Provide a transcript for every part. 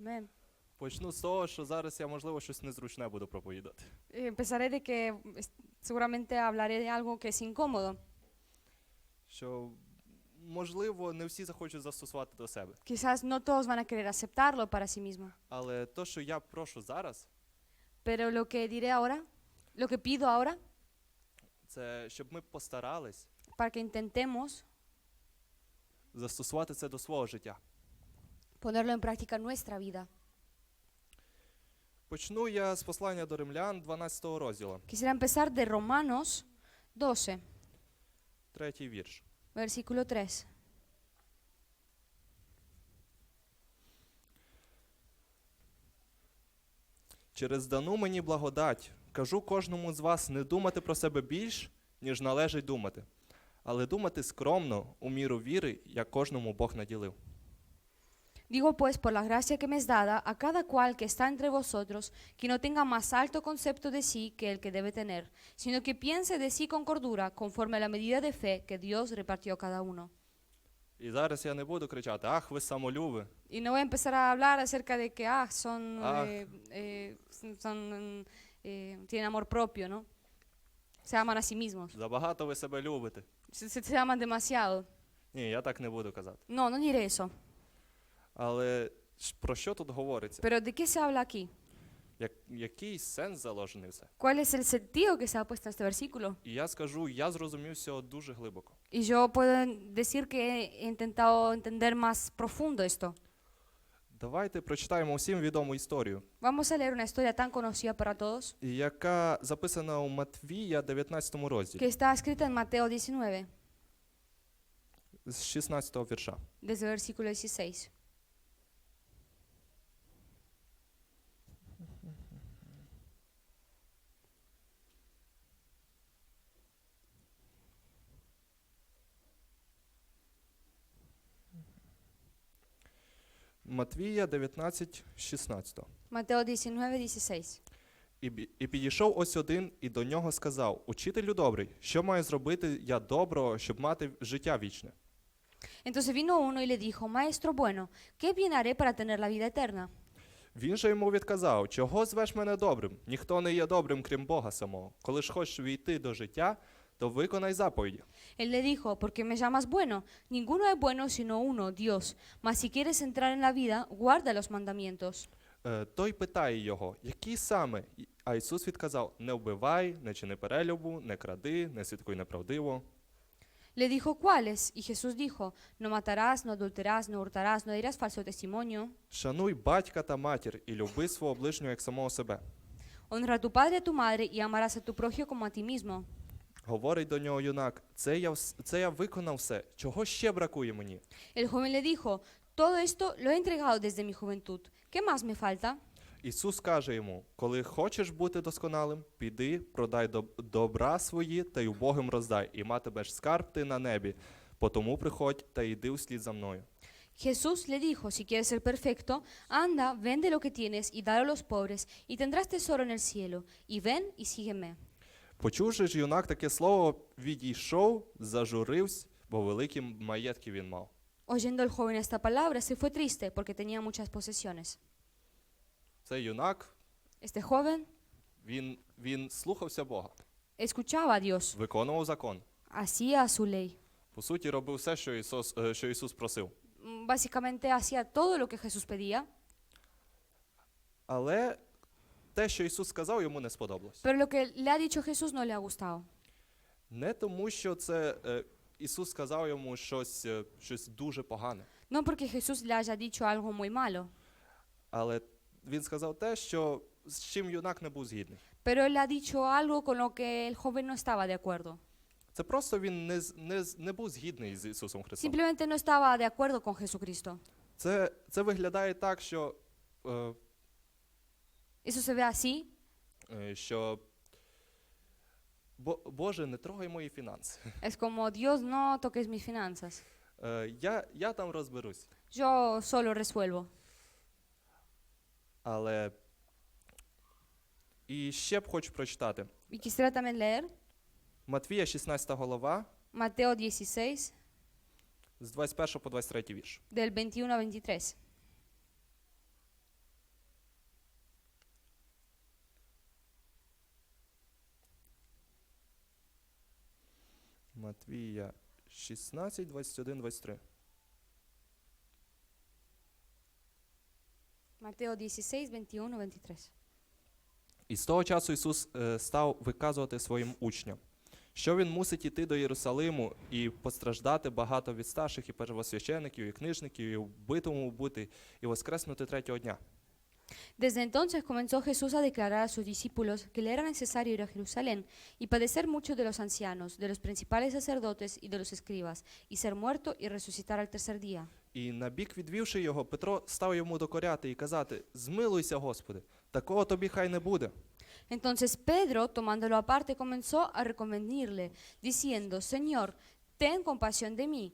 Amén. Почну з того, що зараз я, можливо, щось незручне буду проповідати. Eh, Empezaré de que seguramente hablaré de algo que es incómodo. Що, можливо, не всі захочуть застосувати до себе. Quizás no todos van a querer aceptarlo para sí mismo. Але то, що я прошу зараз, Pero lo que diré ahora, lo que pido ahora, це щоб ми постарались para que intentemos застосувати це до свого життя. Ponerlo en práctica en nuestra vida. Почну я з послання до римлян 12 розділу, Quisiera empezar de Romanos 12, третій вірш. versículo 3. Через дану мені благодать кажу кожному з вас не думати про себе більш, ніж належить думати, але думати скромно, у міру віри, як кожному Бог наділив. Digo pues, por la gracia que me es dada, a cada cual que está entre vosotros, que no tenga más alto concepto de sí que el que debe tener, sino que piense de sí con cordura, conforme a la medida de fe que Dios repartió a cada uno. І зараз я не буду кричати, ах, ви самолюби, Y no voy a empezar a hablar acerca de que, ah, son, Ah. eh, eh, son, eh, tienen amor propio, ¿no? Se aman a sí mismos. забагато ви себе любите. Se, se- se aman demasiado. Ні, я так не буду казати. No, no diré eso. Але про що тут говориться? Pero ¿de qué se habla aquí? Як, який сенс заложений в це? ¿Cuál es el sentido que se ha puesto este versículo? І я скажу, я зрозумів цього дуже глибоко. Y yo puedo decir que he intentado entender más profundo esto. Давайте прочитаємо усім відому історію, Vamos a leer una historia tan conocida para todos яка записана у Матвія 19 розділі, que está escrita en Mateo 19, з 16 вірша. desde el versículo 16. Матвія 19, 16. Mateo 19, 16. І, бі- і підійшов ось один і до нього сказав: Учителю добрий, що маю зробити я доброго, щоб мати життя вічне? Entonces vino uno y le dijo, Maestro bueno, ¿qué bien haré para tener la vida eterna? Він же йому відказав: Чого звеш мене добрим? Ніхто не є добрим, крім Бога самого. Коли ж хочеш війти до життя, то виконай заповіді. Él le dijo, ¿por qué me llamas bueno? Ninguno es bueno sino uno, Dios. Mas si quieres entrar en la vida, guarda los mandamientos. Е, той питає його, які саме? І- А Ісус відказав: Не вбивай, не чини перелюбу, не кради, не свідкуй неправдиво. Le dijo, ¿cuáles? Y Jesús dijo, no matarás, no adulterarás, no hurtarás, no dirás falso testimonio. Шануй батька та матір і люби свого ближнього як самого себе. Honra a tu padre y a tu madre y amarás a tu prójimo como a ti mismo. Говорить до нього юнак: це я, це я виконав все. Чого ще бракує мені? El joven le dijo, todo esto lo he entregado desde mi juventud. ¿Qué más me falta? Ісус каже йому: коли хочеш бути досконалим, піди, продай добра свої та й убогим роздай, і матимеш скарб ти на небі. Потому приходь та йди услід за мною. Jesús le dijo, si quieres ser perfecto, anda, vende lo que tienes y dalo a los pobres, y tendrás tesoro en el cielo. Y ven y sígueme. Почувши ж юнак таке слово, відійшов, зажурився, бо великі маєтки він мав. Oyendo el joven esta palabra, se fue triste porque tenía muchas posesiones. Цей юнак, Este joven він, він слухався Бога, escuchaba a Dios, виконував закон. hacía su ley. По суті, робив все, що Ісус, е, що Ісус просив. Mm, Básicamente hacía todo lo que Jesús pedía, Але те, що Ісус сказав, йому не сподобалось. pero lo que le ha dicho Jesús no le ha gustado. Не тому, що це е, Ісус сказав йому щось, е, щось дуже погане. No porque Jesús le haya dicho algo muy malo, Але він сказав те, що з чим юнак не був згідний. pero él ha dicho algo con lo que el joven no estaba de acuerdo. Це просто він не, з- не, з- не був згідний з Ісусом Христом. Simplemente no estaba de acuerdo con Jesucristo. Це, це виглядає так, що, е, Eso se así, е, що Боже, не трогай мої фінанси. es como, Dios, no toques mis finanzas, Е, я, я там розберусь. yo solo resuelvo. Але і ще б хочу прочитати. Y quisiera también leer Матвія, 16 голова, Mateo 16, з 21 по 23 вірш. del 21 a 23. Матвія 16, 21, 23. Mateo 16, 21, 23. І з того часу Ісус е, став виказувати своїм учням, що він мусить іти до Єрусалиму і постраждати багато від старших і первосвящеників, і книжників, і вбитому бути, і воскреснути третього дня. Desde entonces comenzó Jesús a declarar a sus discípulos que le era necesario ir a Jerusalén y padecer mucho de los ancianos, de los principales sacerdotes y de los escribas, y ser muerto y resucitar al tercer día. І на бік відвівши його, Петро став йому докоряти і казати: Змилуйся, Господи, такого тобі хай не буде. Entonces Pedro, tomándolo aparte, comenzó a reconvenirle, diciendo, Señor, ten compasión de mí.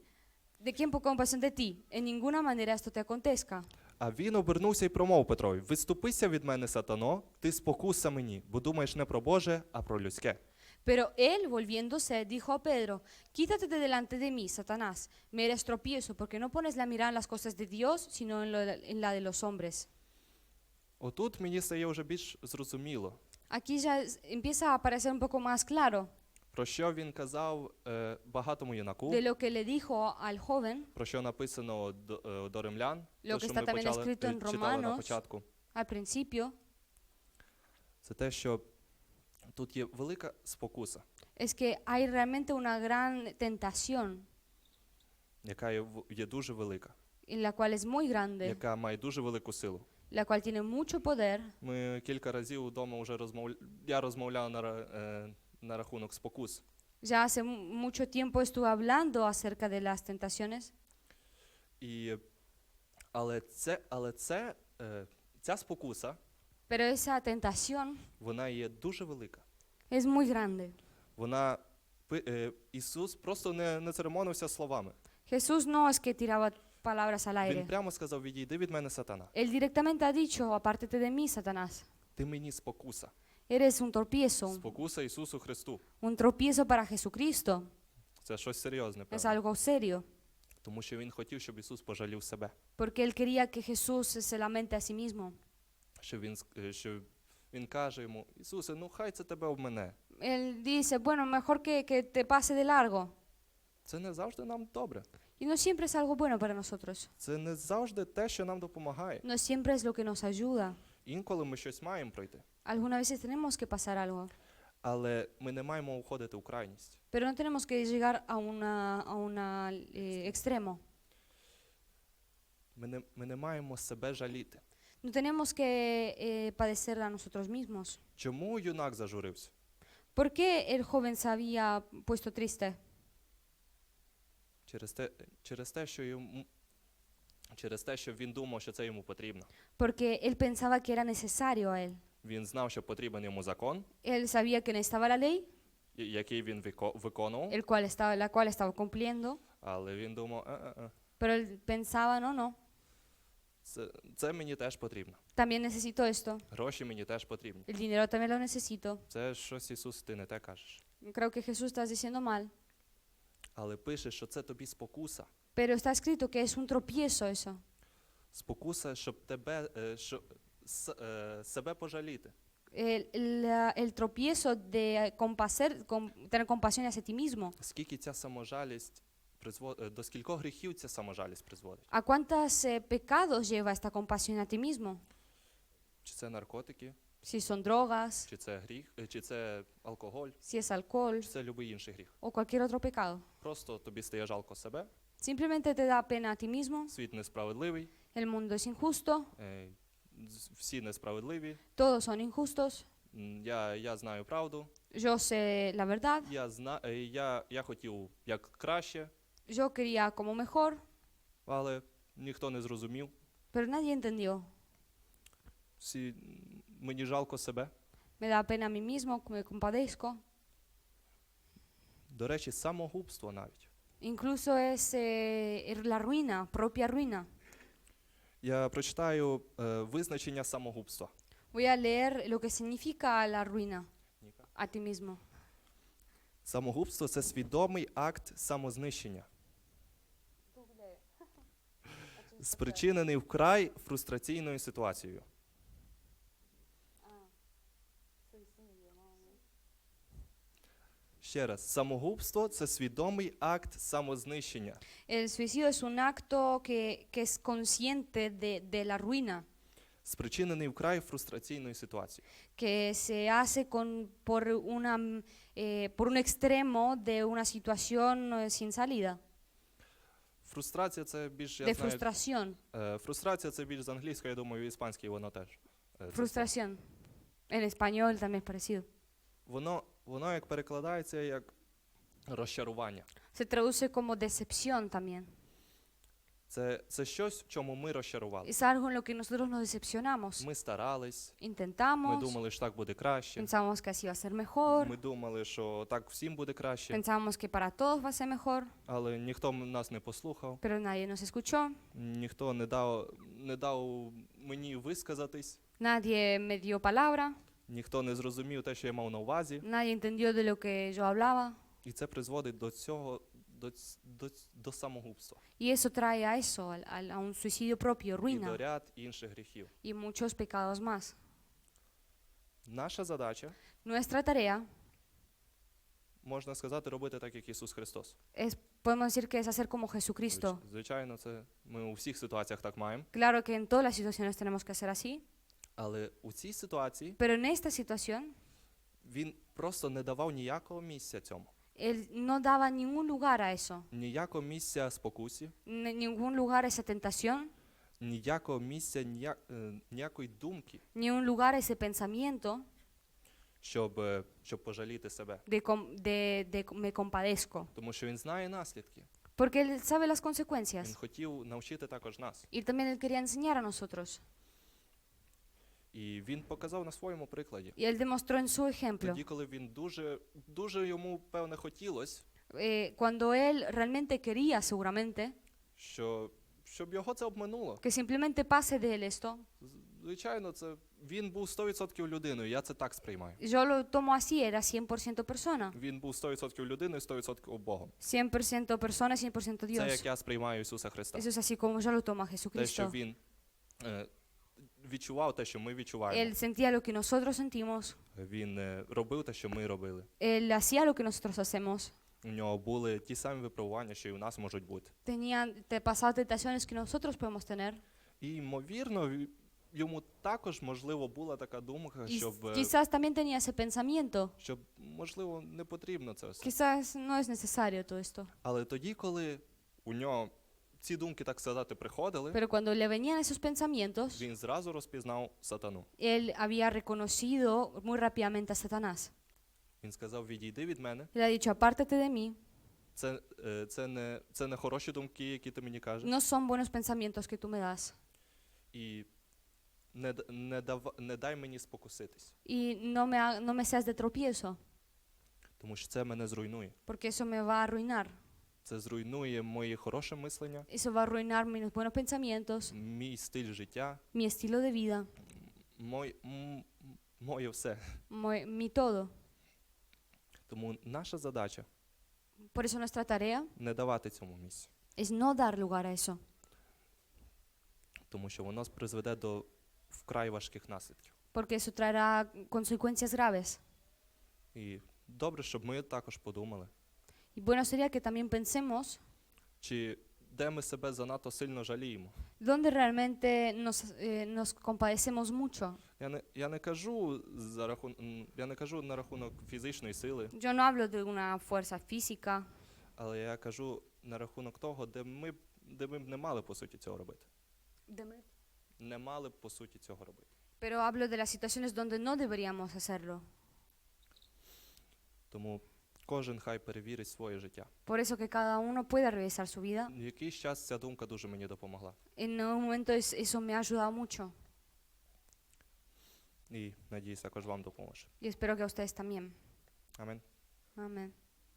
¿De quién por compasión de ti? En ninguna manera esto te acontezca. А він обернувся і промов Петрові: Виступися від мене, сатано, ти спокуса мені, бо думаєш не про Боже, а про людське. Pero él, volviéndose, dijo a Pedro, Quítate de delante de mí, Satanás, me eres tropiezo, porque no pones la mirada en las cosas de Dios, sino en, lo en la de los hombres. Отут мені стає вже більш зрозуміло, Aquí ya empieza a aparecer un poco más claro про що він казав е, багатому юнаку, de lo que le dijo al joven про що написано до, е, до римлян, Lo que está también escrito е, en читали на початку. al principio, Це те, що тут є велика спокуса, es que hay realmente una gran tentación, яка є, є дуже велика, en la cual es muy grande, яка має дуже велику силу. la cual tiene mucho poder. Ми кілька разів вдома вже розмовляли, я розмовляв на, е, на рахунок спокус. Ya hace mu- mucho tiempo estuve hablando acerca de las tentaciones, І, але це, але це, е, ця спокуса, pero esa tentación вона є дуже велика. es muy grande. Вона, пи- е, Ісус просто не, не церемонився словами. Jesús no es que tiraba palabras al Він aire. прямо сказав, відійди від мене, сатана. Él directamente ha dicho, apártate de mí, Satanás. Ти мені спокуса. Eres un tropiezo, Спокуса Ісусу Христу. un tropiezo para Jesucristo. Це щось серйозне, Es певно. algo serio, Тому що Він хотів, щоб Ісус пожалів себе. porque él quería que Jesús se lamente a sí mismo. Що Він, ск- е, що він каже йому, Ісусе, ну хай це тебе обмене. Él dice, bueno, mejor que, que te pase de largo. Це не завжди нам добре. Y no siempre es algo bueno para nosotros. Це не завжди те, що нам допомагає. No siempre es lo que nos ayuda. Інколи ми щось маємо пройти, Algunas veces tenemos que pasar algo, але ми не маємо уходити у крайність. pero no tenemos que llegar a una, a una eh, extremo. Ми не, ми не маємо себе жаліти. No tenemos que eh, padecer a nosotros mismos. Чому юнак зажурився? ¿Por qué el joven se había puesto triste? Через те, через те, що йому через те, що він думав, що це йому потрібно. Porque él pensaba que era necesario a él. Він знав, що потрібен йому закон, Él sabía que necesitaba la ley, і- який він вико- виконував, el cual estaba, la cual estaba cumpliendo, але він думав, «Е-е-е, pero él pensaba, no, no, це, це мені теж потрібно. también necesito esto, Гроші мені теж потрібні. el dinero también lo necesito. Це щось Ісус, ти не те кажеш. Creo que Jesús estás diciendo mal, Але пише, що це тобі спокуса. pero está escrito que es un tropiezo eso, Спокуса, щоб тебе, е, щоб с- е, себе пожаліти. el, la- el tropiezo de compaser- com- tener compasión hacia ti mismo. Скільки ця саможалість призвод... е, до скількох гріхів ця саможалість призводить? ¿A cuántos eh, pecados lleva esta compasión a ti mismo? Чи це наркотики, Si son drogas, чи це гріх, е, чи це алкоголь, si es alcohol чи це будь-який інший гріх. o cualquier otro pecado. Просто тобі стає жалко себе, Simplemente te da pena a ti mismo, світ несправедливий, el mundo es injusto, е, з- всі несправедливі. todos son injustos, м, Я, я знаю правду, yo sé la verdad, я, зна... е, я, я хотів як краще, yo quería como mejor, але ніхто не зрозумів. pero nadie entendió. Всі... Мені жалко себе. Me da pena a mí mismo, me compadezco. До речі, самогубство навіть. Incluso es eh, la ruina, propia ruina. Я прочитаю е, визначення самогубства. Voy a leer lo que significa la ruina a ti mismo. Самогубство це свідомий акт самознищення, спричинений вкрай фрустраційною ситуацією. Ще раз, самогубство це свідомий акт самознищення. El suicidio es un acto que, que es consciente de, de la ruina, спричинений вкрай фрустраційною ситуацією. que se hace con, por, una, mm, eh, por un extremo de una situación eh, sin salida, Фрустрація це більш я de знаю, frustración. е, фрустрація це більш з англійської, я думаю, в іспанській воно теж. е, це. Frustración. En español también es parecido. Воно, воно як перекладається як розчарування. Se traduce como decepción también. Це, це щось, в чому ми розчарували. Es algo en lo que nosotros nos decepcionamos. Ми старались, ми думали, що так буде краще. pensamos que así va a ser mejor, Ми думали, що так всім буде краще, pensamos que para todos va a ser mejor, але ніхто м- нас не послухав, pero nadie nos escuchó, ніхто не дав, не дав мені висказатись, nadie me dio palabra, ніхто не зрозумів те, що я мав на увазі. nadie entendió de lo que yo hablaba. І це призводить до цього, до, до, до самогубства Y eso trae a eso, al- al- a un suicidio propio, і до ruina ряд інших гріхів. y muchos pecados más. Наша задача, Nuestra tarea можна сказати, робити так, як Ісус Христос. es, podemos decir que es hacer como Звич- Jesucristo. Звичайно, це ми у всіх ситуаціях так маємо. Claro que en todas las situaciones tenemos que hacer así, Але у цій ситуації pero en esta situación він просто не давав ніякого місця цьому, Él no daba ningún lugar a eso, ніякого місця спокусі, ni- ningún lugar a esa tentación, ніякого місця, ніяк, е, ніякої думки, ni un lugar a ese pensamiento щоб, е, щоб пожаліти себе. de, com- de, de me compadezco. Тому що він знає наслідки. Porque Él sabe las Він consecuencias. хотів навчити також нас. Y también Él quería enseñar a nosotros. І він показав на своєму прикладі. Y Él demostró en su ejemplo. Тоді, коли він дуже, дуже йому певне хотілось, eh, cuando Él realmente quería, seguramente, що, щоб його це обминуло. que simplemente pase de Él esto. Звичайно, це він був 100% людиною, я це так сприймаю. Yo lo tomo así, era 100% persona. Він був 100% людиною, 100% Богом. 100% persona, 100% Це Dios. як я сприймаю Ісуса Христа. Eso es así como yo lo tomo a Те, що Jesucristo. він е, відчував те, що ми відчуваємо. Él sentía lo que nosotros sentimos. Він е, робив те, що ми робили. Él hacía lo que nosotros hacemos. У нього були ті самі випробування, що і у нас можуть бути. Tenía, te pasaba tentaciones que nosotros podemos tener. І ймовірно, ві- йому також можливо була така думка, Y щоб, е, quizás también tenía ese pensamiento. щоб можливо не потрібно це все. Quizás no es necesario todo esto. Але тоді, коли у нього ці думки, так сказати, приходили, Pero cuando le venían esos pensamientos, він зразу розпізнав сатану. él había reconocido muy rápidamente a Satanás. Він сказав: Відійди від мене. Le ha dicho, apártate de mí, Це, е, це, не, це не хороші думки, які ти мені кажеш. no son buenos pensamientos que tú me das. І не, д- не, дав, не дай мені спокуситись, Y no me, ha- no me seas de tropiezo, тому що це мене зруйнує. porque eso me va a arruinar. Це зруйнує моє хороше мислення, Eso va a arruinar mis buenos pensamientos, мій стиль життя, mi estilo de vida, мой, моє все. mo- mi todo. Тому наша задача Por eso nuestra tarea не давати цьому місцю, es no dar lugar a eso, тому що воно призведе до вкрай важких наслідків. porque eso traerá consecuencias graves. І добре, щоб ми також подумали, Y bueno sería que también pensemos чи де ми себе занадто сильно жаліємо. dónde realmente nos, eh, nos compadecemos mucho. Я не, я не кажу за рахун, м, я не кажу на рахунок фізичної сили, Yo no hablo de una fuerza física, але я кажу на рахунок того, де ми, б- де ми б не мали по суті цього робити. Не мали б по суті цього робити. pero hablo de las situaciones donde no deberíamos hacerlo. Тому кожен хай перевірить своє життя. Por eso que cada uno pueda revisar su vida. В якийсь час ця думка дуже мені допомогла. En un momento es- eso me ha ayudado mucho І надіюсь, також вам допоможе. y espero que a ustedes también. Амінь. Amén.